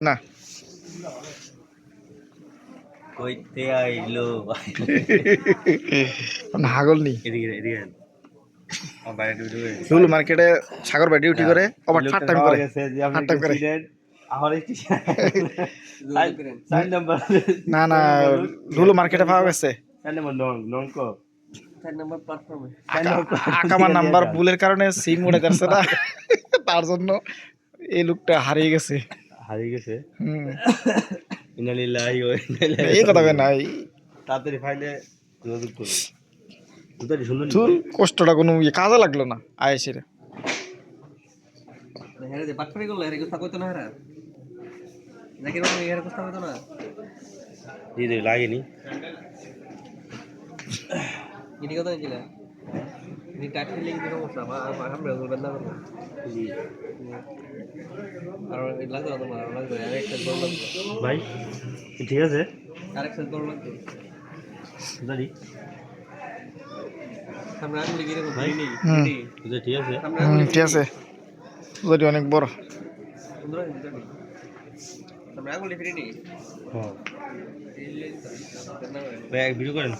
না। কইতে আইলো হাগল নি এদিকে এদিকে করে রুল মার্কেটে সাগর ভাই ডিউটি করে আবার থার্ড টাইম করে। থার্ড টাইম করে। না না রুল মার্কেটে পাওয়া গেছে। আকামার নাম্বার ভুলের কারণে সিম উড়ে যাচ্ছে না। তার জন্য এই লোকটা হারিয়ে গেছে। হারিয়ে গেছে। হুম। ইনালিল্লাহি ওয়া ইন্না এই কথা নাই। তাড়াতাড়ি ফাইলে যোগাযোগ করুন। দুটাই সুন্দর তোর কষ্টটা কোনো ইয়ে কাজে লাগল না আয়েসে রে। বাটপারি করল হেরে কথা কইতো না কথা কইতো না? জি জি লাগেনি। ইনি কথা নিছিল আর না তোমার ভাই ঠিক আছে আরেক সেট বড় লাগতো জানি আমরা আঙুলি গিরে ভাই ভাই নেই। ঠিক আছে ঠিক আছে যদি অনেক বড় আমরা আঙুলি ফিরে নেই হ্যাঁ ভাই ভিডিও করেন